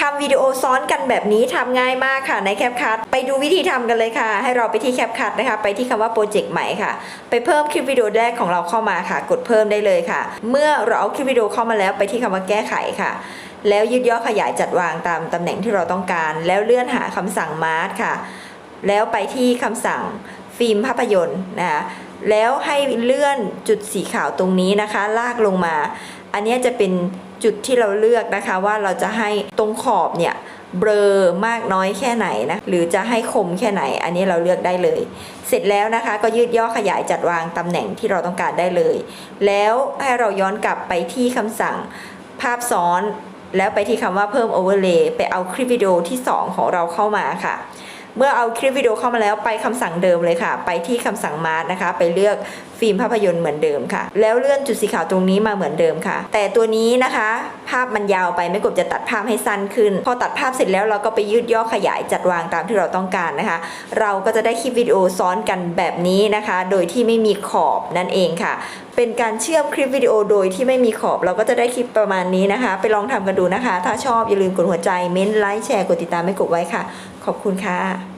ทำวิดีโอซ้อนกันแบบนี้ทำง่ายมากค่ะในแคปคั t ไปดูวิธีทำกันเลยค่ะ ให้เราไปที่แคปคั t นะคะ ไปที่คำว่าโปรเจกต์ใหม่ค่ะ ไปเพิ่มคลิปวิดีโอแรกของเราเข้ามาค่ะ กดเพิ่มได้เลยค่ะ เมื่อเราเอาคลิปวิดีโอเข้ามาแล้วไปที่คำว่าแก้ไขค่ะแล้วยืดย่อขยายจัดวางตามตำแหน่งที่เราต้องการ แล้วเลื่อนหาคำสั่งมาร์ค่ะ แล้วไปที่คำสั่ง ฟิล์มภาพยนตร์นะคะแล้วให้เลื่อนจุดสีขาวตรงนี้นะคะ ลากลงมา อันนี้จะเป็นจุดที่เราเลือกนะคะว่าเราจะให้ตรงขอบเนี่ยเบลอมากน้อยแค่ไหนนะหรือจะให้คมแค่ไหน อันนี้เราเลือกได้เลย เสร็จแล้วนะคะก็ยืดย่อขยายจัดวางตำแหน่งที่เราต้องการได้เลย แล้วให้เราย้อนกลับไปที่คำสั่งภาพซ้อน แล้วไปที่คำว่าเพิ่ม overlay ไปเอาคลิปวิดีโอที่ 2 ของเราเข้ามาค่ะ เมื่อเอาคลิปวิดีโอเข้ามาแล้วไปคำสั่งเดิมเลยค่ะ ไปที่คำสั่งมาร์นะคะ ไปเลือกฟิล์มภาพยนตร์เหมือนเดิมค่ะ แล้วเลื่อนจุดสีขาวตรงนี้มาเหมือนเดิมค่ะ แต่ตัวนี้นะคะ ภาพมันยาวไปไม่กบจะตัดภาพให้สั้นขึ้น พอตัดภาพเสร็จแล้วเราก็ไปยืดย่อขยายจัดวางตามที่เราต้องการนะคะ เราก็จะได้คลิปวิดีโอซ้อนกันแบบนี้นะคะ โดยที่ไม่มีขอบนั่นเองค่ะ เป็นการเชื่อมคลิปวิดีโอโดยที่ไม่มีขอบ เราก็จะได้คลิปประมาณนี้นะคะ ไปลองทำกันดูนะคะ ถ้าชอบอย่าลืมกดหัวใจเม้นไลค์แชร์กดติดตามให้กบไว้ค่ะ ขอบคุณค่ะ